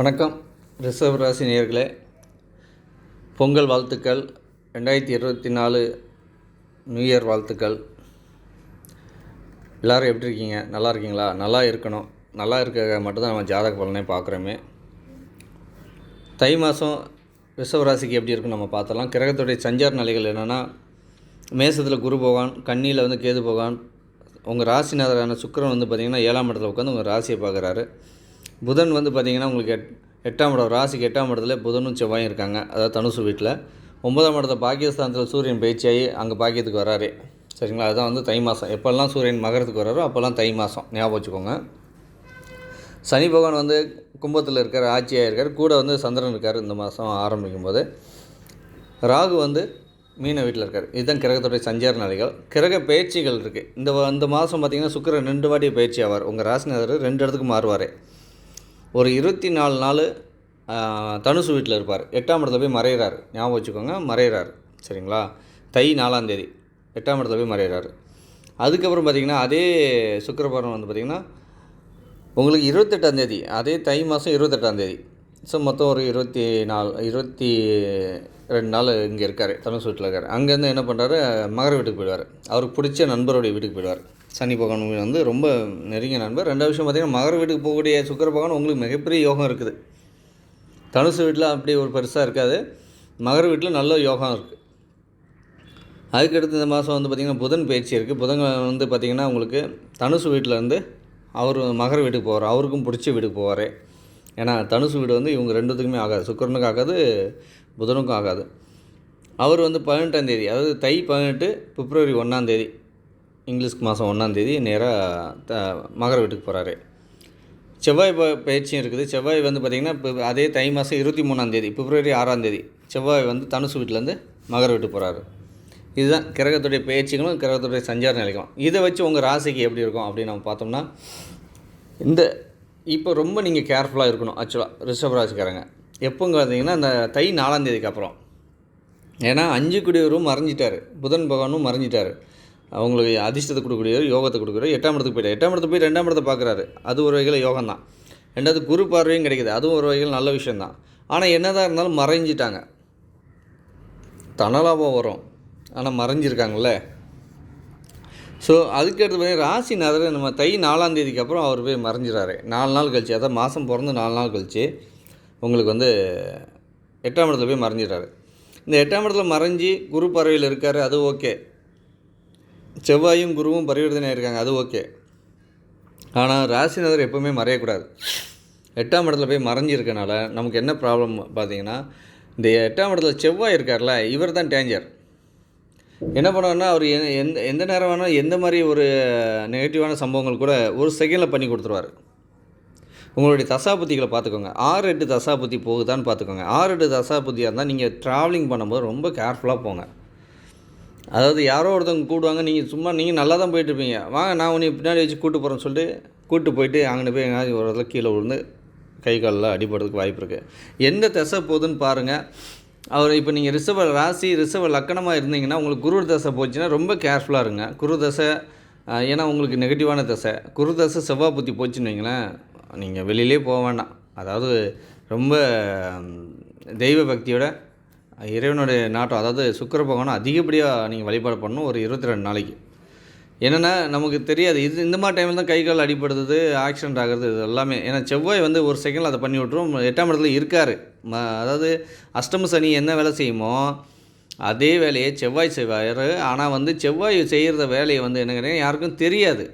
வணக்கம். ரிசர்வ் ராசி நேர்களே பொங்கல் வாழ்த்துக்கள் ரெண்டாயிரத்தி இருபத்தி நாலு நியூ இயர் வாழ்த்துக்கள். எல்லோரும் எப்படி இருக்கீங்க? நல்லா இருக்கீங்களா? நல்லா இருக்கணும். நல்லா இருக்க மட்டும்தான் நம்ம ஜாதக பலனே பார்க்குறோமே. தை மாதம் ரிசர்வ் ராசிக்கு எப்படி இருக்குன்னு நம்ம பார்த்தலாம் கிரகத்துடைய சஞ்சார் நிலைகள் என்னென்னா மேசத்தில் குரு பகவான் கண்ணியில் வந்து கேது பகவான் உங்கள் ராசிநாதரான சுக்கிரன் வந்து பார்த்திங்கன்னா ஏழாம் இடத்துல உட்காந்து உங்கள் ராசியை பார்க்குறாரு. புதன் வந்து பார்த்திங்கன்னா உங்களுக்கு எட் எட்டாம் இடம் ராசிக்கு எட்டாம் இடத்துல புதனும் செவ்வாயும் இருக்காங்க. அதாவது தனுசு வீட்டில் ஒன்பதாம் இடத்த பாகிஸ்தானத்தில் சூரியன் பயிற்சியாகி அங்கே பாக்கியத்துக்கு வராரு. சரிங்களா? அதுதான் வந்து தை மாதம் எப்போல்லாம் சூரியன் மகரத்துக்கு வராரோ அப்போல்லாம் தை மாதம் ஞாபகம் வச்சுக்கோங்க. சனி பகவான் வந்து கும்பத்தில் இருக்கார் ஆட்சியாக இருக்கார். கூட வந்து சந்திரன் இருக்கார் இந்த மாதம் ஆரம்பிக்கும் போது ராகு வந்து மீன வீட்டில் இருக்கார். இதுதான் கிரகத்துடைய சஞ்சார நிலைகள். கிரக பயிற்சிகள் இருக்குது இந்த வ- இந்த மாதம் பார்த்திங்கன்னா சுக்கரன் ரெண்டு வாட்டி பயிற்சி ஆவார் உங்கள் ராசிநாதர் ரெண்டு இடத்துக்கு மாறுவார். ஒரு இருபத்தி நாலு நாள் தனுசு வீட்டில் இருப்பார். எட்டாம் இடத்துல போய் மறையிறாரு. ஞாபகம் வச்சுக்கோங்க மறையிறாரு. சரிங்களா? தை நாலாந்தேதி எட்டாம் இடத்துல போய் மறையிறாரு. அதுக்கப்புறம் பார்த்திங்கன்னா அதே சுக்கிரபுரம் வந்து பார்த்திங்கன்னா உங்களுக்கு இருபத்தெட்டாந்தேதி அதே தை மாதம் இருபத்தெட்டாந்தேதி ஸோ மொத்தம் ஒரு இருபத்தி நாலு இருபத்தி ரெண்டு நாள் இங்கே இருக்கார் தனுஷ் வீட்டில் இருக்கார். அங்கேருந்து என்ன பண்ணுறாரு மகர வீட்டுக்கு போயிடுவார். அவருக்கு பிடிச்ச நண்பருடைய வீட்டுக்கு போயிடுவார். சனி பகவான் வந்து ரொம்ப நெருங்கிய நண்பர். ரெண்டாவது விஷயம் பார்த்திங்கன்னா மகர வீட்டுக்கு போகக்கூடிய சுக்கர பகவான் உங்களுக்கு மிகப்பெரிய யோகம் இருக்குது. தனுசு வீட்டில் அப்படி ஒரு பெருசாக இருக்காது. மகர வீட்டில் நல்ல யோகம் இருக்குது அதுக்கடுத்து இந்த மாதம் வந்து பார்த்திங்கன்னா புதன் பயிற்சி இருக்குது புதன் வந்து பார்த்திங்கன்னா உங்களுக்கு தனுசு வீட்டில் இருந்து அவர் மகர வீட்டுக்கு போவார். அவருக்கும் பிடிச்ச வீட்டுக்கு போவார். ஏன்னா தனுசு வீடு வந்து இவங்க ரெண்டுத்துக்குமே ஆகாது. சுக்கரனுக்கும் ஆகாது புதனுக்கும் ஆகாது. அவர் வந்து பதினெட்டாம் தேதி அதாவது தை பதினெட்டு பிப்ரவரி ஒன்றாம் தேதி இங்கிலீஷ் மாதம் ஒன்றாந்தேதி நேராக த மகர வீட்டுக்கு போகிறாரு செவ்வாய் ப பயிற்சியும் இருக்குது. செவ்வாய் வந்து பார்த்திங்கன்னா இப்போ அதே தை மாதம் இருபத்தி மூணாந்தேதி பிப்ரவரி ஆறாந்தேதி செவ்வாய் வந்து தனுசு வீட்டிலேருந்து மகர வீட்டுக்கு போகிறாரு இதுதான் கிரகத்துடைய பயிற்சிகளும் கிரகத்துடைய சஞ்சார நிலைகளும். இதை வச்சு உங்கள் ராசிக்கு எப்படி இருக்கும் அப்படின்னு நம்ம பார்த்தோம்னா இந்த இப்போ ரொம்ப நீங்கள் கேர்ஃபுல்லாக இருக்கணும் ஆக்சுவலாக ரிஷப ராசிக்காரங்க. எப்போங்க பார்த்தீங்கன்னா இந்த தை நாலாந்தேதிக்கு அப்புறம். ஏன்னா அஞ்சு குடியவரும் மறைஞ்சிட்டார். புதன் பகவானும் மறைஞ்சிட்டார். அவங்களுக்கு அதிர்ஷ்டத்தை கொடுக்கக்கூடியவர் யோகத்தை கொடுக்குறாரு எட்டாம் இடத்துக்கு போயிட்டார். எட்டாம் இடத்துக்கு போய் ரெண்டாம் இடத்தை பார்க்குறாரு. அது ஒரு வகையில் யோகம் தான் ரெண்டாவது குரு பார்வையும் கிடைக்குது. அதுவும் ஒரு வகையில் நல்ல விஷயந்தான் ஆனால் என்னதான் இருந்தாலும் மறைஞ்சிட்டாங்க. தனலாபம் வரும். ஆனால் மறைஞ்சிருக்காங்கல்ல. ஸோ அதுக்கடுத்து ராசி நகர் நம்ம தை நாலாம் தேதிக்கு அப்புறம் அவர் போய் மறைஞ்சிறாரு. நாலு நாள் கழிச்சு அதான் மாதம் பிறந்து நாலு நாள் கழிச்சு உங்களுக்கு வந்து எட்டாம் இடத்துல போய் மறைஞ்சிடறாரு. இந்த எட்டாம் இடத்துல மறைஞ்சி குரு பறவையில் இருக்கார் அது ஓகே செவ்வாயும் குருவும் பரிவர்த்தனை இருக்காங்க. அது ஓகே. ஆனால் ராசிநாதர் எப்போவுமே மறையக்கூடாது. எட்டாம் இடத்துல போய் மறைஞ்சிருக்கனால நமக்கு என்ன ப்ராப்ளம் பார்த்தீங்கன்னா இந்த எட்டாம் இடத்துல செவ்வாய் இருக்கார்ல இவர் தான் டேஞ்சர் என்ன பண்ணுவாருன்னா அவர் எ- எந்த எந்த நேரம் வேணால் எந்த மாதிரி ஒரு நெகட்டிவான சம்பவங்கள் கூட ஒரு செகண்டில் பண்ணி கொடுத்துருவார். உங்களுடைய தசாபுத்திகளை பார்த்துக்கோங்க. ஆறு எட்டு தசாபுத்தி போகுதான்னு பார்த்துக்கோங்க. ஆறு எட்டு தசாபுத்தியாக இருந்தால் நீங்கள் ட்ராவலிங் பண்ணும்போது ரொம்ப கேர்ஃபுல்லாக போங்க. அதாவது யாரோ ஒருத்தவங்க கூடுவாங்க நீங்கள் சும்மா நீங்கள் நல்லா தான் போயிட்டுருப்பீங்க. வாங்க நான் உன்னை பின்னாடி வச்சு கூட்டு போகிறேன்னு சொல்லிட்டு கூட்டு போயிட்டு அங்கே போய் எங்கேயாவது ஒரு இடத்துல கீழே விழுந்து கை காலில் அடிபடுறதுக்கு வாய்ப்பு இருக்குது எந்த தசை போகுதுன்னு பாருங்கள் அவர் இப்போ நீங்கள் ரிசவ ராசி ரிசவ லக்கணமாக இருந்தீங்கன்னா உங்களுக்கு குரு தசை போச்சுன்னா ரொம்ப கேர்ஃபுல்லாக இருங்க. குரு தசை ஏன்னா உங்களுக்கு நெகட்டிவான தசை. குரு தசை செவ்வாய் புத்தி போச்சுன்னு வைங்களேன் நீங்கள் வெளியிலே போக வேண்டாம். அதாவது ரொம்ப தெய்வ பக்தியோட இறைவனுடைய நாட்டம் அதாவது சுக்கர பகவானை அதிகப்படியாக நீங்கள் வழிபாடு பண்ணணும் ஒரு இருபத்தி ரெண்டு நாளைக்கு. என்னென்னா நமக்கு தெரியாது. இது இந்த மாதிரி டைமில் தான் கை கால் அடிபடுறது ஆக்சிடென்ட் ஆகிறது இது எல்லாமே. ஏன்னா செவ்வாய் வந்து ஒரு செகண்டில் அதை பண்ணி விட்ரும் எட்டாம் இடத்துல இருக்கார். ம அதாவது அஷ்டம சனி என்ன வேலை செய்யுமோ அதே வேலையை செவ்வாய் செய்வார். ஆனால் வந்து செவ்வாய் செய்கிற வேலையை வந்து என்னங்கிறீங்க யாருக்கும் தெரியாது.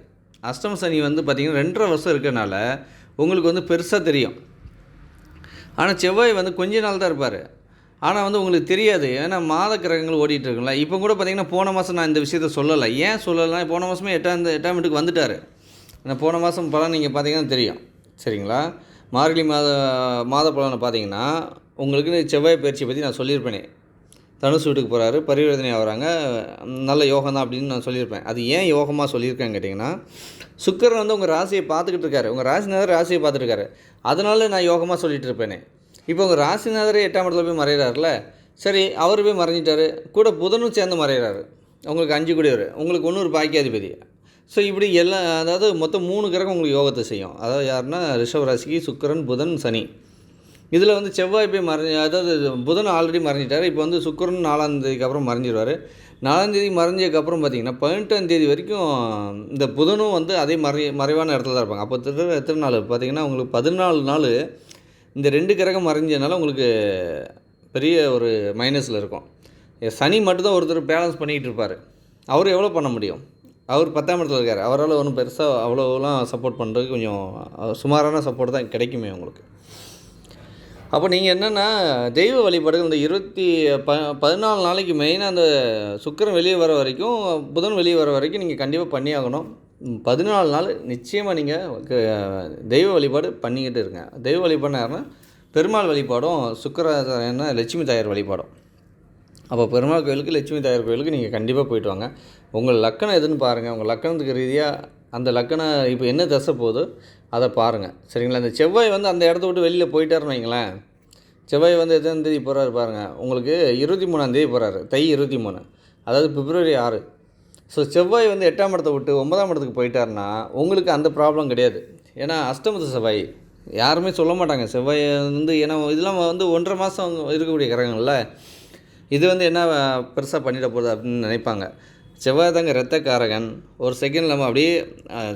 அஷ்டம சனி வந்து பார்த்திங்கன்னா ரெண்டரை வருஷம் இருக்கனால உங்களுக்கு வந்து பெருசாக தெரியும். ஆனால் செவ்வாய் வந்து கொஞ்ச நாள் தான் இருப்பார். ஆனால் வந்து உங்களுக்கு தெரியாது. ஏன்னா மாத கிரகங்கள் ஓடிட்டு இருக்குல்ல இப்போ கூட பார்த்தீங்கன்னா போன மாதம் நான் இந்த விஷயத்த சொல்லலை. ஏன் சொல்லலை போன மாதமே எட்டாம் எட்டாம் வீட்டுக்கு வந்துட்டார். ஏன்னா போன மாதம் பலன் நீங்கள் பார்த்தீங்கன்னா தெரியும். சரிங்களா? மார்கழி மாத மாத பலனை பார்த்தீங்கன்னா உங்களுக்கு செவ்வாய் பயிற்சியை பற்றி நான் சொல்லியிருப்பேனே. தனுசு வீட்டுக்கு போகிறாரு பரிவர்த்தனை ஆகுறாங்க. நல்ல யோகம் தான் அப்படின்னு நான் சொல்லியிருப்பேன். அது ஏன் யோகமாக சொல்லியிருக்கேன்னு கேட்டிங்கன்னா சுக்கரன் வந்து உங்கள் ராசியை பார்த்துக்கிட்டு இருக்காரு. உங்கள் ராசினாதான் ராசியை பார்த்துட்டு இருக்காரு. அதனால நான் யோகமாக சொல்லிகிட்டு இருப்பேனே. இப்போ உங்கள் ராசிநாதரே எட்டாம் இடத்துல போய் மறைகிறாருல சரி அவர் போய் மறைஞ்சிட்டாரு கூட புதனும் சேர்ந்து மறைகிறாரு உங்களுக்கு அஞ்சு கூடியவர் உங்களுக்கு ஒன்று ஒரு பாக்கியாதிபதி. ஸோ இப்படி எல்லா அதாவது மொத்தம் மூணு கிரகம் உங்களுக்கு யோகத்தை செய்யும். அதாவது யாருன்னா ரிஷப ராசிக்கு சுக்கிரன் புதன் சனி. இதில் வந்து செவ்வாய் போய் மறைஞ்சி அதாவது புதன் ஆல்ரெடி மறைஞ்சிட்டார் இப்போ வந்து சுக்கிரன் நாலாம் தேதிக்கு அப்புறம் மறைஞ்சிருவார். நாலாம் தேதி மறைஞ்சதுக்கப்புறம் பார்த்தீங்கன்னா பதினெட்டாம் தேதி வரைக்கும் இந்த புதனும் வந்து அதே மறை மறைவான இடத்துல தான் இருப்பாங்க. அப்போ திரு எத்தனை நாள் பார்த்தீங்கன்னா உங்களுக்கு பதினாலு நாள் இந்த ரெண்டு கிரகம் மறைஞ்சதுனால உங்களுக்கு பெரிய ஒரு மைனஸில் இருக்கும். சனி மட்டும்தான் ஒருத்தர் பேலன்ஸ் பண்ணிக்கிட்டு இருப்பார். அவர் எவ்வளோ பண்ண முடியும்? அவர் பத்தாம் இடத்துல இருக்கார். அவரால் ஒன்றும் பெருசாக அவ்வளோலாம் சப்போர்ட் பண்ணுறதுக்கு கொஞ்சம் சுமாரான சப்போர்ட் தான் கிடைக்குமே உங்களுக்கு. அப்போ நீங்கள் என்னென்னா தெய்வ வழிபாடுகள் இந்த இருபத்தி ப பதினாலு நாளைக்கு மெயினாக அந்த சுக்கிரன் வெளியே வர வரைக்கும் புதன் வெளியே வர வரைக்கும் நீங்கள் கண்டிப்பாக பண்ணியாகணும். பதினாலு நாள் நிச்சயமாக நீங்கள் தெய்வ வழிபாடு பண்ணிக்கிட்டு இருங்க. தெய்வ வழிபாடு யாருன்னா பெருமாள் வழிபாடும் சுக்கர என்ன லட்சுமி தாயார் வழிபாடும். அப்போ பெருமாள் கோயிலுக்கு லட்சுமி தாயார் கோயிலுக்கு நீங்கள் கண்டிப்பாக போயிட்டு வாங்க. உங்கள் லக்கணம் எதுன்னு பாருங்கள் உங்கள் லக்கணத்துக்கு ரீதியாக அந்த லக்கணம் இப்போ என்ன தசை போகுதோ அதை பாருங்கள் சரிங்களா? அந்த செவ்வாய் வந்து அந்த இடத்த விட்டு வெளியில் போயிட்டாருன்னு வைங்களேன். செவ்வாய் வந்து எத்தனை தேதி போகிறாரு பாருங்கள் உங்களுக்கு இருபத்தி மூணாந்தேதி போகிறாரு தை இருபத்தி மூணு. அதாவது பிப்ரவரி ஆறு. ஸோ செவ்வாய் வந்து எட்டாம் இடத்த விட்டு ஒன்பதாம் இடத்துக்கு போயிட்டாருன்னா உங்களுக்கு அந்த ப்ராப்ளம் கிடையாது. ஏன்னா அஷ்டமத்து செவ்வாய். யாருமே சொல்ல மாட்டாங்க. செவ்வாய் வந்து ஏன்னா இதெல்லாம் வந்து ஒன்றரை மாதம் இருக்கக்கூடிய கிரகங்கள்ல இது வந்து என்ன பெருசாக பண்ணிட போகுது அப்படின்னு நினைப்பாங்க. செவ்வாய் தாங்க ரத்தக்காரகன் ஒரு செகண்ட் நம்ம அப்படியே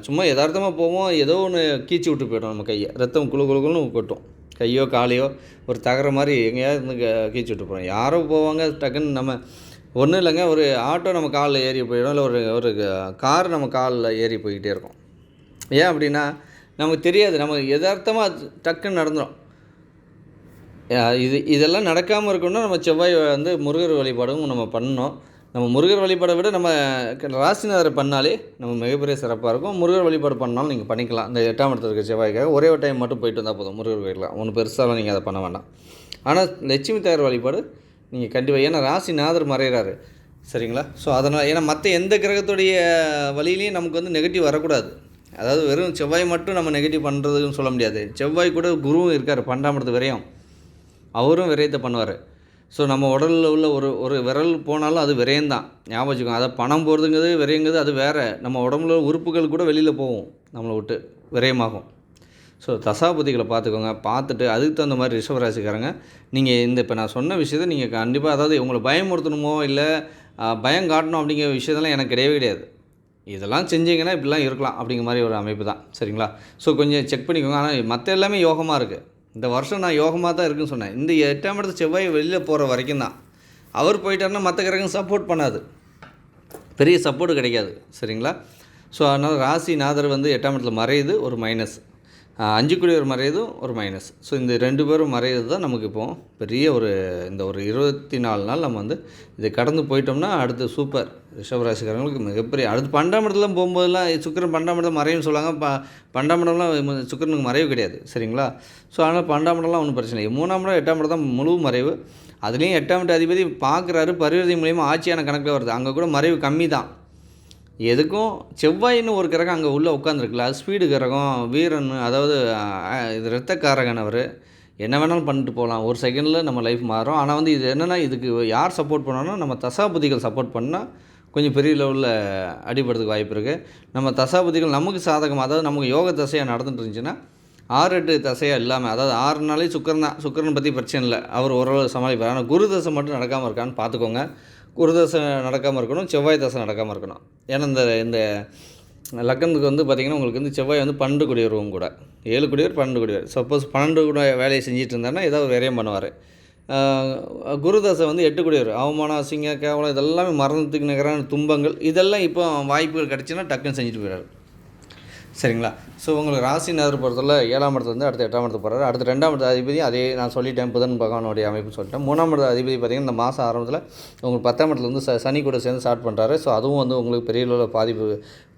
சும்மா யதார்த்தமாக போவோம். ஏதோ ஒன்று கீச்சு விட்டு போய்டும் நம்ம கையை. ரத்தம் குழு குழுக்குன்னு கொட்டும். கையோ காலையோ ஒரு தகர மாதிரி எங்கேயாவது க- கீச்சு விட்டு போகிறோம் யாரோ போவாங்க டக்குன்னு நம்ம ஒன்றும் இல்லைங்க ஒரு ஆட்டோ நம்ம காலில் ஏறி போயிடும் இல்லை ஒரு ஒரு கார் நம்ம காலில் ஏறி போய்கிட்டே இருக்கும். ஏன் அப்படின்னா நமக்கு தெரியாது நம்ம எதார்த்தமாக டக்குன்னு நடந்துடும் இது இதெல்லாம் நடக்காமல் இருக்கணும்னா நம்ம செவ்வாய் வந்து முருகர் வழிபாடும் நம்ம பண்ணணும். நம்ம முருகர் வழிபாடை விட நம்ம க- ராசிநாதரை பண்ணாலே நம்ம மிகப்பெரிய சிறப்பாக இருக்கும். முருகர் வழிபாடு பண்ணாலும் நீங்கள் பண்ணிக்கலாம். இந்த எட்டாம் இடத்துல இருக்க செவ்வாய்க்காக ஒரே ஒரு டைம் மட்டும் போயிட்டு வந்தால் போதும் முருகர் கோயிலில் ஒன்று பெருசாக நீங்கள் அதை பண்ண வேண்டாம். ஆனால் லட்சுமி தாயார் வழிபாடு நீங்கள் கண்டிப்பாக ஏன்னா ராசிநாதர் மறைகிறாரு சரிங்களா? ஸோ அதனால் ஏன்னா மற்ற எந்த கிரகத்துடைய வழியிலையும் நமக்கு வந்து நெகட்டிவ் வரக்கூடாது. அதாவது வெறும் செவ்வாய் மட்டும் நம்ம நெகட்டிவ் பண்ணுறதுன்னு சொல்ல முடியாது. செவ்வாய் கூட குருவும் இருக்கார் பன்னெண்டாம் இடத்து விரயம். அவரும் விரயத்தை பண்ணுவார். ஸோ நம்ம உடலில் உள்ள ஒரு ஒரு விரல் போனாலும் அது விரயம்தான். ஞாபகம் வச்சுக்கோங்க. அதை பணம் போகிறதுங்கிறது விரயங்கிறது அது வேறு. நம்ம உடம்புல உறுப்புகள் கூட வெளியில் போகும். நம்மளை விட்டு விரயமாகும். ஸோ தசாபதிகளை பார்த்துக்கோங்க. பார்த்துட்டு அதுக்கு தகுந்த மாதிரி ரிஷபராசிக்காரங்க நீங்கள் இந்த இப்போ நான் சொன்ன விஷயத்த நீங்கள் கண்டிப்பாக அதாவது உங்களை பயமுறுத்தணுமோ இல்லை பயம் காட்டணும் அப்படிங்கிற விஷயத்தெல்லாம் எனக்கு கிடையவே கிடையாது. இதெல்லாம் செஞ்சீங்கன்னா இப்படிலாம் இருக்கலாம் அப்படிங்கிற மாதிரி ஒரு அமைப்பு தான். சரிங்களா? ஸோ கொஞ்சம் செக் பண்ணிக்கோங்க. ஆனால் மற்ற எல்லாமே யோகமாக இருக்குது இந்த வருஷம் நான் யோகமாக தான் இருக்குன்னு சொன்னேன். இந்த எட்டாம் இடத்து செவ்வாய் வெளியில் போகிற வரைக்கும் தான். அவர் போயிட்டாருன்னா மற்ற கிரகம் சப்போர்ட் பண்ணாது. பெரிய சப்போர்ட் கிடைக்காது. சரிங்களா? ஸோ அதனால் ராசிநாதர் வந்து எட்டாம் இடத்துல மறையுது. ஒரு மைனஸ் அஞ்சு குடியவர் மறையதும் ஒரு மைனஸ் ஸோ இந்த ரெண்டு பேரும் மறையிறது தான் நமக்கு இப்போ பெரிய ஒரு இந்த ஒரு இருபத்தி நாலு நாள் நம்ம வந்து இதை கடந்து போயிட்டோம்னா அடுத்து சூப்பர் ரிஷபராசிக்காரங்களுக்கு மிகப்பெரிய அடுத்து பன்னெண்டாம் இடத்துலாம் போகும்போதெல்லாம் சுக்கரன் பன்னெண்டாம் இடம் மறையும் சொல்லுவாங்க. ப பன்னெண்டாம் இடம்லாம் சுக்கரனுக்கு மறைவு கிடையாது. சரிங்களா? ஸோ அதனால் பன்னெண்டாம் இடம்லாம் ஒன்றும் பிரச்சனை இல்லை. மூணாம் இடம் எட்டாம் இடம் தான் முழு மறைவு. அதுலேயும் எட்டாம் இட அதிபதி பார்க்குறாரு. பரிவர்த்தி மூலியமாக ஆட்சியான கணக்கில் வருது. அங்கே கூட மறைவு கம்மி தான் எதுக்கும் செவ்வாயின்னு ஒரு கிரகம் அங்கே உள்ளே உட்காந்துருக்குல்ல அது ஸ்பீடு கிரகம் வீரன் அதாவது இது ரத்தக்காரகன் அவர். என்ன வேணாலும் பண்ணிட்டு போகலாம் ஒரு செகண்டில் நம்ம லைஃப் மாறும். ஆனால் வந்து இது என்னென்னா இதுக்கு யார் சப்போர்ட் பண்ணோன்னா நம்ம தசாபதிகள் சப்போர்ட் பண்ணால் கொஞ்சம் பெரிய லெவலில் அடிபடுறதுக்கு வாய்ப்பு இருக்குது நம்ம தசாபதிகள் நமக்கு சாதகம் அதாவது நமக்கு யோக தசையாக நடந்துட்டு இருந்துச்சுன்னா ஆறு எட்டு தசையாக இல்லாமல் அதாவது ஆறு நாளே சுக்கரன் தான் சுக்கரன் பற்றி பிரச்சனை இல்லை. அவர் ஓரளவு சமாளிப்பார். ஆனால் குரு தசை மட்டும் நடக்காமல் இருக்கான்னு பார்த்துக்கோங்க குரு தசை நடக்காமல் இருக்கணும் செவ்வாய் தசை நடக்காமல் இருக்கணும். ஏன்னா இந்த இந்த லக்கணத்துக்கு வந்து பார்த்திங்கன்னா உங்களுக்கு வந்து செவ்வாய் வந்து பன்னெண்டு குடியவரும் கூட. ஏழு குடியவர் பன்னெண்டு குடியவர். சப்போஸ் பன்னெண்டு கூட வேலையை செஞ்சுட்டு இருந்தாருன்னா ஏதாவது விரயம் பண்ணுவார். குருதாசை வந்து எட்டு குடியவர். அவமானம் அசிங்க கேவலம் இதெல்லாமே மரணத்துக்கு நிகரான துன்பங்கள். இதெல்லாம் இப்போ வாய்ப்புகள் கிடச்சுன்னா டக்குன்னு செஞ்சுட்டு போயிடாரு சரிங்களா? ஸோ உங்களுக்கு ராசிநாதர் பொறுத்தவரை ஏழாம் இடத்துல வந்து அடுத்த எட்டாம் இடத்துக்கு போகிறாரு அடுத்த ரெண்டாம் இடத்து அதிபதி அதே நான் சொல்லிட்டேன் புதன் பகவானுடைய அமைப்பு சொல்லிட்டேன். மூணாம் இடத்து அதிபதி பார்த்திங்கன்னா இந்த மாதம் ஆரம்பத்தில் உங்களுக்கு பத்தாம் இடத்துல வந்து ச சனி கூட சேர்ந்து ஸ்டார்ட் பண்ணுறாரு ஸோ அதுவும் வந்து உங்களுக்கு பெரிய அளவில் பாதிப்பு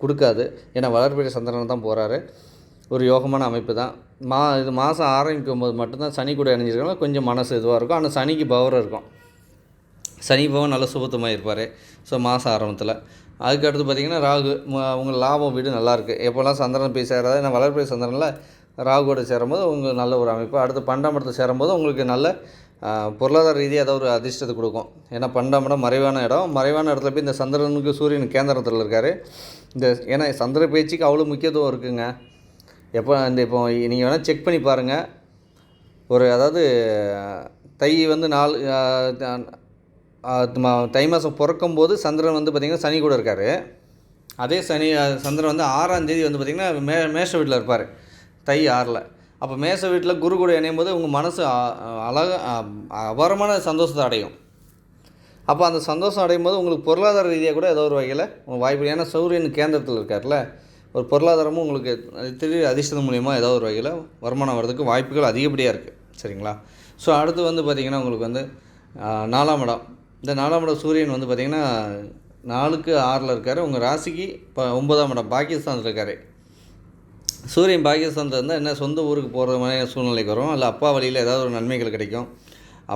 கொடுக்காது. ஏன்னா வளர்பிறை சந்திரன் தான் போகிறாரு ஒரு யோகமான அமைப்பு தான். மா இது மாதம் ஆரம்பிக்கும் போது மட்டும்தான் சனி கூட இணைஞ்சிருக்கனால கொஞ்சம் மனசு இதுவாக இருக்கும். ஆனால் சனிக்கு பவர் இருக்கும். சனி பவன் நல்ல சுபத்தமாக இருப்பார். ஸோ மாதம் ஆரம்பத்தில். அதுக்கு அடுத்து பார்த்திங்கன்னா ராகு ம- உங்கள் லாபம் வீடு நல்லாயிருக்கு எப்போல்லாம் சந்திரன் போய் சேராது ஏன்னா வளர்பிறை சந்திரனில் ராகுவோட சேரும்போது உங்களுக்கு நல்ல ஒரு அமைப்பு. அடுத்து பன்னெண்டாம் இடத்துல சேரும்போது உங்களுக்கு நல்ல பொருளாதார ரீதியாக ஏதாவது ஒரு அதிர்ஷ்டத்தை கொடுக்கும். ஏன்னா பன்னெண்டாம் இடம் மறைவான இடம். மறைவான இடத்துல போய் இந்த சந்திரனுக்கு சூரியன் கேந்திரத்தில் இருக்கார். இந்த ஏன்னா சந்திர பேச்சுக்கு அவ்வளோ முக்கியத்துவம் இருக்குங்க. எப்போ இந்த இப்போ நீங்கள் வேணால் செக் பண்ணி பாருங்கள் ஒரு அதாவது தை வந்து நாலு தை மாதம் பிறக்கும் போது சந்திரன் வந்து பார்த்திங்கன்னா சனி கூட இருக்கார். அதே சனி சந்திரன் வந்து ஆறாம் தேதி வந்து பார்த்திங்கன்னா மே மேஷ வீட்டில் இருப்பார். தை ஆறில். அப்போ மேச வீட்டில் குரு கூட இணையும் போது உங்கள் மனசு அழக அபாரமான சந்தோஷத்தை அடையும். அப்போ அந்த சந்தோஷம் அடையும் போது உங்களுக்கு பொருளாதார ரீதியாக கூட ஏதோ ஒரு வகையில் வாய்ப்பு ஏன்னா சூரியன் கேந்திரத்தில் இருக்கார்ல ஒரு பொருளாதாரமும் உங்களுக்கு திடீர் அதிர்ஷ்டம் மூலியமாக ஏதோ ஒரு வகையில் வருமானம் வர்றதுக்கு வாய்ப்புகள் அதிகப்படியாக இருக்குது சரிங்களா? ஸோ அடுத்து வந்து பார்த்திங்கன்னா உங்களுக்கு வந்து நாலாம் இடம். இந்த நாலாம் இடம் சூரியன் வந்து பார்த்திங்கன்னா நாலுக்கு ஆறில் இருக்கார். உங்கள் ராசிக்கு இப்போ ஒன்பதாம் இடம் பாகிஸ்தானில் இருக்கார். சூரியன் பாகிஸ்தானில் இருந்தால் என்ன சொந்த ஊருக்கு போகிற மாதிரி சூழ்நிலைக்கு வரும். இல்லை அப்பா வழியில் ஏதாவது ஒரு நன்மைகள் கிடைக்கும்.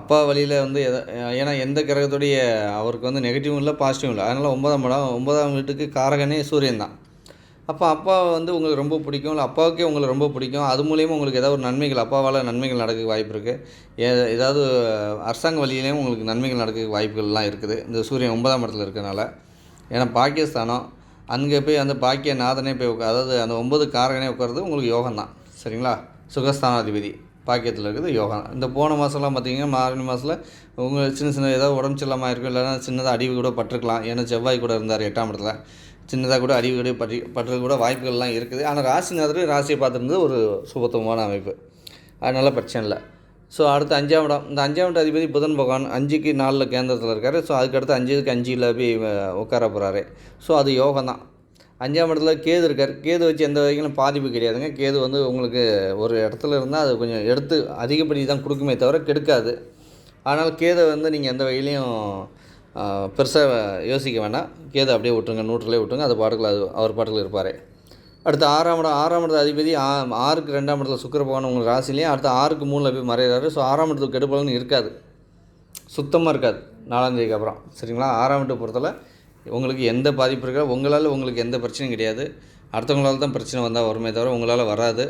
அப்பா வழியில் வந்து எதை ஏன்னா எந்த கிரகத்துடைய அவருக்கு வந்து நெகட்டிவும் இல்லை பாசிட்டிவும் இல்லை. அதனால் ஒன்பதாம் இடம் ஒன்பதாம் வீட்டுக்கு காரகனே சூரியன் தான். அப்போ அப்பா வந்து உங்களுக்கு ரொம்ப பிடிக்கும் இல்லை அப்பாவுக்கே உங்களுக்கு ரொம்ப பிடிக்கும். அது மூலியமாக உங்களுக்கு ஏதாவது ஒரு நன்மைகள் அப்பாவால் நன்மைகள் நடக்க வாய்ப்பு இருக்குது ஏ ஏதாவது அரசாங்க வழியிலையும் உங்களுக்கு நன்மைகள் நடக்க வாய்ப்புகள்லாம் இருக்குது. இந்த சூரியன் ஒன்பதாம் இடத்துல இருக்கிறனால. ஏன்னா பாகிஸ்தானம் அங்கே போய் அந்த பாக்கிய நாதனே போய் உட்கா அதாவது அந்த ஒன்பது காரகனே உட்காறது உங்களுக்கு யோகம் தான். சரிங்களா? சுகஸ்தானாதிபதி. பாக்கியத்தில் இருக்குது யோகா இந்த போன மாதம்லாம் பார்த்தீங்கன்னா மார்கழி மாதத்தில் உங்கள் சின்ன சின்ன ஏதாவது உடம்பு சில்லாமல் இருக்கும் இல்லைன்னா சின்னதாக அடிவு கூட பட்டிருக்கலாம். ஏன்னா செவ்வாய் கூட இருந்தார் எட்டாம் இடத்துல. சின்னதாக கூட அறிவுகளை கூட பற்றி பற்று கூட வாய்ப்புகள்லாம் இருக்குது. ஆனால் ராசிநாதர் ராசியை பார்த்துருந்தது ஒரு சுபத்துவமான அமைப்பு. அதனால் பிரச்சனை இல்லை. ஸோ அடுத்து அஞ்சாம் இடம். இந்த அஞ்சாம் இடம் அதிபதி புதன் பகவான் அஞ்சுக்கு நாலில் கேந்திரத்தில் இருக்கார். ஸோ அதுக்கடுத்து அஞ்சுக்கு அஞ்சில் போய் உட்கார போகிறாரு ஸோ அது யோகம் தான் அஞ்சாம் இடத்துல கேது இருக்கார். கேது வச்சு எந்த வகையிலும் பாதிப்பு கிடையாதுங்க. கேது வந்து உங்களுக்கு ஒரு இடத்துல இருந்தால் அது கொஞ்சம் எடுத்து அதிகப்படி தான் கொடுக்குமே தவிர கெடுக்காது. ஆனால் கேதை வந்து நீங்கள் எந்த வகையிலையும் பெருசாக யோசிக்க வேண்டாம். கேதை அப்படியே விட்டுருங்க நூற்றிலே விட்டுருங்க. அது பாட்டுக்குள்ள அது அவர் பாட்டுக்குள்ள இருப்பார். அடுத்து ஆறாம் இடம் ஆறாம் இடத்து அதிபதி ஆ ஆறுக்கு ரெண்டாம் இடத்துல சுக்கர பகவான் உங்கள் ராசிலேயே அடுத்து ஆறுக்கு மூணில் போய் மறைகிறாரு ஸோ ஆறாம் இடத்துக்கு கெடுப்பலன்னு இருக்காது. சுத்தமாக இருக்காது. நாலாந்தேதிக்கு அப்புறம். சரிங்களா? ஆறாம் இடத்தை பொறுத்தல உங்களுக்கு எந்த பாதிப்பு இருக்கா? உங்களால் உங்களுக்கு எந்த பிரச்சனையும் கிடையாது. அடுத்தவங்களால் தான் பிரச்சனை வந்தால் வருமே தவிர உங்களால் வராது.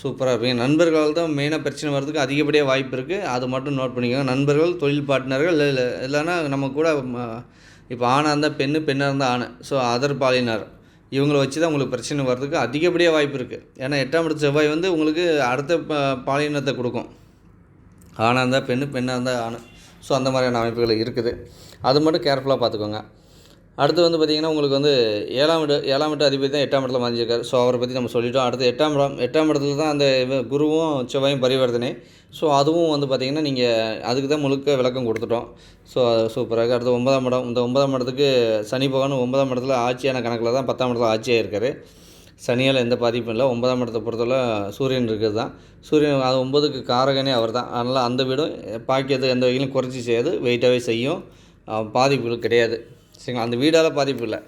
சூப்பராக இருப்பீங்க நண்பர்களால் தான் மெயினாக பிரச்சனை வர்றதுக்கு அதிகப்படியாக வாய்ப்பு இருக்குது அது மட்டும் நோட் பண்ணிக்கோங்க. நண்பர்கள் தொழில் பார்ட்னர்கள் இல்லை இல்லை இல்லைன்னா நம்ம கூட இப்போ ஆணாக இருந்தால் பெண்ணு பெண்ணாக இருந்தால் ஆணை. ஸோ அதர் பாலினர். இவங்களை வச்சு தான் உங்களுக்கு பிரச்சனை வர்றதுக்கு அதிகப்படியாக வாய்ப்பு இருக்குது ஏன்னா எட்டாம் இடத்து செவ்வாய் வந்து உங்களுக்கு அடுத்த பாலினத்தை கொடுக்கும். ஆணாக இருந்தால் பெண்ணு பெண்ணாக இருந்தால் ஆணை. ஸோ அந்த மாதிரியான அமைப்புகள் இருக்குது. அது மட்டும் கேர்ஃபுல்லாக பார்த்துக்கோங்க. அடுத்து வந்து பார்த்திங்கன்னா உங்களுக்கு வந்து ஏழாம் இடம் ஏழாம் இடம் அதிபதி தான் எட்டாம் இடத்துல மறைஞ்சிருக்காரு. ஸோ அவரை பற்றி நம்ம சொல்லிட்டோம். அடுத்து எட்டாம் இடம் எட்டாம் இடத்துல தான் அந்த குருவும் செவ்வாயும் பரிவர்த்தனை. ஸோ அதுவும் வந்து பார்த்திங்கன்னா நீங்கள் அதுக்கு தான் முழுக்க விளக்கம் கொடுத்துட்டோம். ஸோ சூப்பராக அடுத்து ஒன்பதாம் இடம். இந்த ஒன்பதாம் இடத்துக்கு சனி பகவான் ஒன்பதாம் இடத்துல ஆட்சியான கணக்கில் தான் பத்தாம் இடத்துல ஆட்சியாக இருக்கார் சனியால் எந்த பாதிப்பும் இல்லை. ஒன்பதாம் இடத்தை பொறுத்தவரை சூரியன் இருக்குது தான். சூரியன் அது ஒம்பதுக்கு காரகனே அவர் தான். அதனால் அந்த வீடும் பாக்கியத்தை எந்த வகையிலும் குறைச்சி செய்யாது. வெயிட்டாகவே செய்யும். பாதிப்புகள் கிடையாது. சரிங்களா? அந்த வீடால் பாதிப்பு இல்லை.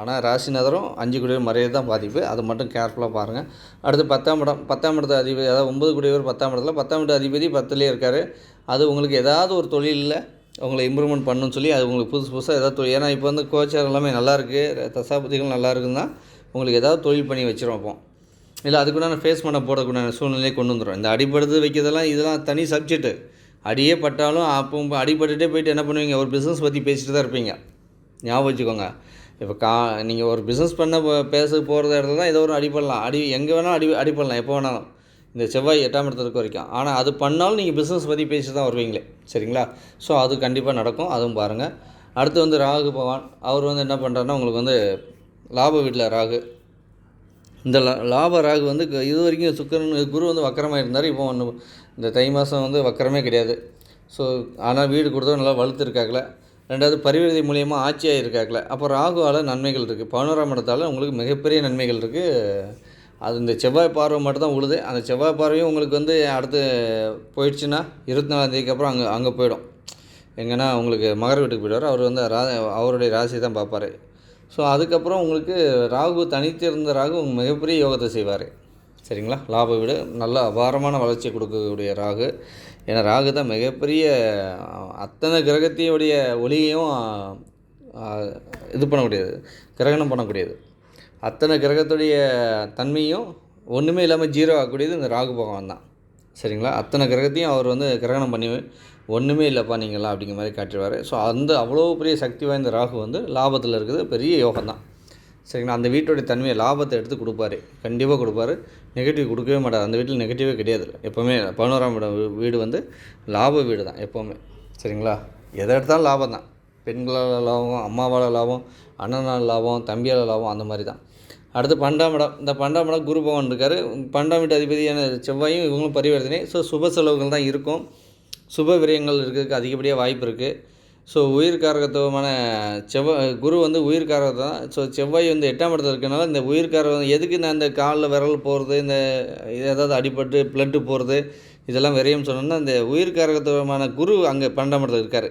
ஆனால் ராசிநாதரும் அஞ்சு குடியவர் மறைய தான் பாதிப்பு. அது மட்டும் கேர்ஃபுல்லாக பாருங்கள் அடுத்து பத்தாம் இடம் பத்தாம் இடத்து அதிபதி அதாவது ஒன்பது குடியவர் பத்தாம் இடத்துல பத்தாம் இட அதிபதி பத்துலேயே இருக்கார். அது உங்களுக்கு ஏதாவது ஒரு தொழிலில் உங்களை இம்ப்ரூவ்மெண்ட் பண்ணணும்னு சொல்லி அது உங்களுக்கு புதுசு புதுசாக ஏதாவது தொழில். ஏன்னா இப்போ வந்து கோச்சார் எல்லாமே நல்லாயிருக்கு தசாபதிகள் நல்லா இருக்குன்னா உங்களுக்கு ஏதாவது தொழில் பண்ணி வச்சிருவோம் அப்போ. இல்லை அதுக்குண்டான ஃபேஸ் பண்ண போடக்கூடிய சூழ்நிலையை கொண்டு வந்துடும் இந்த அடிப்படுத்து வைக்கிறதெல்லாம் இதெல்லாம் தனி சப்ஜெக்ட்டு அடியே பட்டாலும் அப்போ அடிபட்டுட்டே போயிட்டு என்ன பண்ணுவீங்க? ஒரு பிஸ்னஸ் பற்றி பேசிட்டு தான் இருப்பீங்க. ஞாபகம் வச்சுக்கோங்க. இப்போ கா நீங்கள் ஒரு பிஸ்னஸ் பண்ண பேச போகிற இடத்துல தான் ஏதோ ஒரு அடிப்படலாம் அடி எங்கே வேணாலும் அடி அடிப்படலாம் எப்போ வேணாலும். இந்த செவ்வாய் எட்டாம் இடத்துல இருக்க வரைக்கும். ஆனால் அது பண்ணாலும் நீங்கள் பிஸ்னஸ் பற்றி பேசி தான் வருவீங்களே. சரிங்களா? ஸோ அது கண்டிப்பாக நடக்கும். அதுவும் பாருங்கள் அடுத்து வந்து ராகு பகவான். அவர் வந்து என்ன பண்ணுறாருன்னா உங்களுக்கு வந்து லாப வீட்டில் ராகு. இந்த லாப ராகு வந்து இது வரைக்கும் சுக்கரன் குரு வந்து வக்கரமாக இருந்தார். இப்போ ஒன்று இந்த தை மாதம் வந்து வக்கரமே கிடையாது. ஸோ ஆனால் வீடு கொடுத்தா நல்லா வளர்த்துருக்காங்களே ரெண்டாவது பரிவர்த்தை மூலியமாக ஆட்சியாக இருக்காக்கல. அப்போ ராகுவால் நன்மைகள் இருக்குது பதினோராம் இடத்தால் உங்களுக்கு மிகப்பெரிய நன்மைகள் இருக்குது அது இந்த செவ்வாய் பார்வை மட்டும் தான் உழுது. அந்த செவ்வாய் பார்வையும் உங்களுக்கு வந்து அடுத்து போயிடுச்சுன்னா இருபத்தி நாலாந்தேதிக்கு அப்புறம் அங்கே அங்கே போயிடும். எங்கன்னா உங்களுக்கு மகர வீட்டுக்கு போயிடுவார். அவர் வந்து ரா அவருடைய ராசியை தான் பார்ப்பார். ஸோ அதுக்கப்புறம் உங்களுக்கு ராகு தனித்து இருந்த ராகு மிகப்பெரிய யோகத்தை செய்வார். சரிங்களா? லாப வீடு நல்ல அபாரமான வளர்ச்சி கொடுக்கக்கூடிய ராகு. ஏன்னா ராகு தான் மிகப்பெரிய அத்தனை கிரகத்தையுடைய ஒளியையும் இது பண்ணக்கூடியது கிரகணம் பண்ணக்கூடியது. அத்தனை கிரகத்துடைய தன்மையும் ஒன்றுமே இல்லாமல் ஜீரோ ஆகக்கூடியது இந்த ராகு பகவான் தான். சரிங்களா? அத்தனை கிரகத்தையும் அவர் வந்து கிரகணம் பண்ணி ஒன்றுமே இல்லைப்பா நீங்களாம் அப்படிங்கிற மாதிரி காட்டுவார். ஸோ அந்த அவ்வளோ பெரிய சக்தி வாய்ந்த ராகு வந்து லாபத்தில் இருக்குது பெரிய யோகம் தான். சரிங்களா? அந்த வீட்டுடைய தன்மையை லாபத்தை எடுத்து கொடுப்பாரு. கண்டிப்பாக கொடுப்பாரு. நெகட்டிவ் கொடுக்கவே மாட்டார். அந்த வீட்டில் நெகட்டிவே கிடையாது எப்போவுமே பதினோராம் இடம் வீடு வந்து லாப வீடு தான் எப்போவுமே. சரிங்களா? எதை எடுத்தாலும் லாபம் தான். பெண்களால் லாபம் அம்மாவால் லாபம் அண்ணனால் லாபம் தம்பியால் லாபம் அந்த மாதிரி தான். அடுத்து பன்னெண்டாம் இடம். இந்த பன்னெண்டாம் இடம் குரு பகவான் இருக்கார். பன்னெண்டாம் வீட்டு அதிபதியான செவ்வாயும் இவங்களும் பரிவர்த்தனை. ஸோ சுப செலவுகள் தான் இருக்கும். சுப விரயங்கள் இருக்கிறதுக்கு அதிகப்படியாக வாய்ப்பு இருக்குது ஸோ உயிர்காரகத்துவமான செவ்வாய் குரு வந்து உயிர்காரகம் தான். ஸோ செவ்வாய் வந்து எட்டாம் இடத்துல இருக்கனால இந்த உயிர்காரகம் எதுக்கு நான் இந்த காலில் விரல் போகிறது இந்த ஏதாவது அடிபட்டு பிளட்டு போகிறது இதெல்லாம் விரயம் சொன்னோம்னா இந்த உயிர்காரகத்துவமான குரு அங்கே பன்னெண்டாம் இடத்துல இருக்கார்.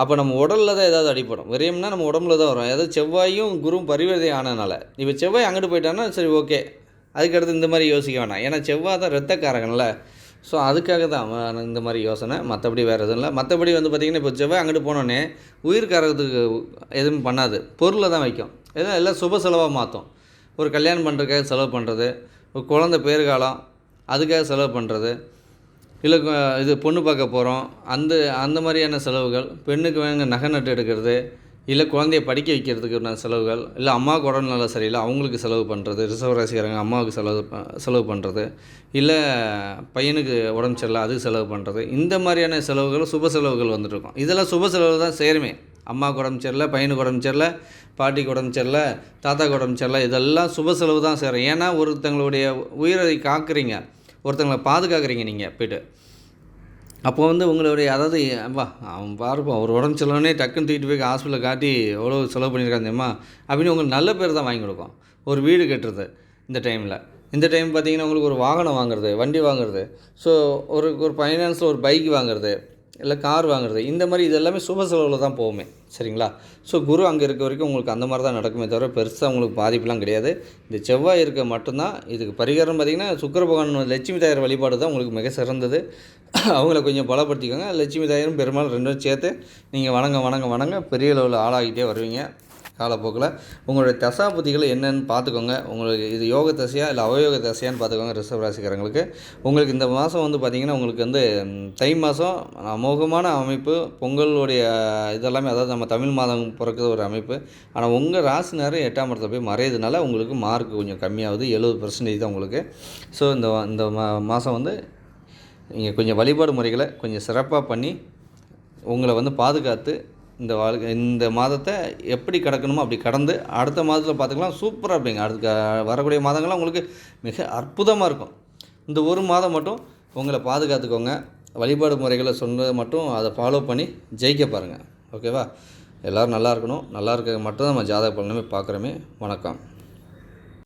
அப்போ நம்ம உடலில் தான் ஏதாவது அடிப்படும் விரயம்னா நம்ம உடம்புல தான் வரும். ஏதாவது செவ்வாயும் குருவும் பரிவர்த்தனை ஆனதுனால. இப்போ செவ்வாய் அங்கிட்டு போயிட்டான்னா சரி ஓகே அதுக்கடுத்து இந்த மாதிரி யோசிக்க வேணாம். ஏன்னா செவ்வாய் தான் ரத்தக்காரகன்ல ஸோ அதுக்காக தான் இந்த மாதிரி யோசனை. மற்றபடி வேறு எதுவும் இல்லை. மற்றபடி வந்து பார்த்திங்கன்னா இப்போ செவ்வாய் அங்கிட்டு போனோடனே உயிர்காரகத்துக்கு எதுவும் பண்ணாது. பொருளை தான் வைக்கும். எதுவும் எல்லாம் சுப செலவாக மாற்றும் ஒரு கல்யாணம் பண்ணுறதுக்காக செலவு பண்ணுறது ஒரு குழந்தை பேறுகாலம் அதுக்காக செலவு பண்ணுறது இல்லை இது பொண்ணு பார்க்க போகிறோம் அந்த அந்த மாதிரியான செலவுகள் பெண்ணுக்கு வேணுங்க நகை நட்டு எடுக்கிறது இல்லை குழந்தைய படிக்க வைக்கிறதுக்கு செலவுகள் இல்லை அம்மாவுக்கு உடம்பு நல்லா சரியில்லை அவங்களுக்கு செலவு பண்ணுறது ரிசர்வ் ராசிக்காரங்க அம்மாவுக்கு செலவு செலவு பண்ணுறது இல்லை பையனுக்கு உடம்பு சரியில்லை அதுக்கு செலவு பண்ணுறது இந்த மாதிரியான செலவுகள் சுப செலவுகள் வந்துட்டுருக்கும் இதெல்லாம் சுப செலவு தான் சேருமே. அம்மாவுக்கு உடம்பு சரியில்லை பையனுக்கு உடம்பு சரியில்லை பாட்டிக்கு உடம்பு சரியில்லை தாத்தாக்கு உடம்பு சரியில்லை இதெல்லாம் சுப செலவு தான் சேரும். ஏன்னா ஒருத்தங்களுடைய உயிரை காக்குறீங்க ஒருத்தங்களை பாதுகாக்கிறீங்க நீங்கள் போய்ட்டு. அப்போ வந்து உங்களுடைய அதாவது அப்பா அவன் பாருப்பா ஒரு உடம்பு செலவுனே டக்குன்னு தூக்கிட்டு போய் ஹாஸ்பிட்டலில் காட்டி எவ்வளோ செலவு பண்ணியிருக்காங்க தெரியுமா? அப்படின்னு உங்களுக்கு நல்ல பேர் தான் வாங்கி கொடுக்கும். ஒரு வீடு கட்டுறது இந்த டைமில். இந்த டைம் பார்த்தீங்கன்னா உங்களுக்கு ஒரு வாகனம் வாங்குறது வண்டி வாங்குறது. ஸோ ஒரு ஒரு ஃபைனான்ஸில் ஒரு பைக் வாங்குறது இல்லை கார் வாங்குறது இந்த மாதிரி இது எல்லாமே சுப செலவில் தான் போகுமே. சரிங்களா? ஸோ குரு அங்கே இருக்க வரைக்கும் உங்களுக்கு அந்த மாதிரி தான் நடக்குமே தவிர பெருசாக உங்களுக்கு பாதிப்புலாம் கிடையாது. இந்த செவ்வாய் இருக்க மட்டும்தான். இதுக்கு பரிகாரம் பார்த்திங்கன்னா சுக்கர பகவான் லட்சுமி தாயார் வழிபாடு தான் உங்களுக்கு மிக சிறந்தது. அவங்கள கொஞ்சம் பலப்படுத்திக்கோங்க. லட்சுமி தாயாரும் பெருமாள் ரெண்டும் சேர்த்து நீங்கள் வணங்க வணங்க வணங்க பெரிய லெவலில் ஆளாகிட்டே வருவீங்க காலப்போக்கில். உங்களுடைய தசா தசாபுத்திகள் என்னென்னு பார்த்துக்கோங்க. உங்களுக்கு இது யோக தசையா இல்லை அவயோக தசையான்னு பார்த்துக்கோங்க ரிஷப் ராசிக்காரங்களுக்கு. உங்களுக்கு இந்த மாதம் வந்து பார்த்திங்கன்னா உங்களுக்கு வந்து தை மாதம் அமோகமான அமைப்பு பொங்கலுடைய இதெல்லாமே அதாவது நம்ம தமிழ் மாதம் பிறக்கிற ஒரு அமைப்பு. ஆனால் உங்கள் ராசி நேரம் எட்டாம் இடத்துல போய் மறையதுனால உங்களுக்கு மார்க் கொஞ்சம் கம்மியாகுது. எழுபது பர்சன்டேஜ் தான் உங்களுக்கு. ஸோ இந்த இந்த மா மாதம் வந்து நீங்கள் கொஞ்சம் வழிபாடு முறைகளை கொஞ்சம் சிறப்பாக பண்ணி உங்களை வந்து பாதுகாத்து இந்த வாழ்க்கை இந்த மாதத்தை எப்படி கடக்கணுமோ அப்படி கடந்து அடுத்த மாதத்தில் பார்த்துக்கலாம். சூப்பராக இருப்பீங்க. அடுத்த வரக்கூடிய மாதங்கள்லாம் உங்களுக்கு மிக அற்புதமாக இருக்கும். இந்த ஒரு மாதம் மட்டும் உங்களை பாதுகாத்துக்கோங்க. வழிபாடு முறைகளை சொன்னதை மட்டும் அதை ஃபாலோ பண்ணி ஜெயிக்க பாருங்கள் ஓகேவா எல்லோரும் நல்லா இருக்கணும். நல்லா இருக்க மட்டும் தான் நம்ம ஜாதக பலனுமே பார்க்குறோமே. வணக்கம்.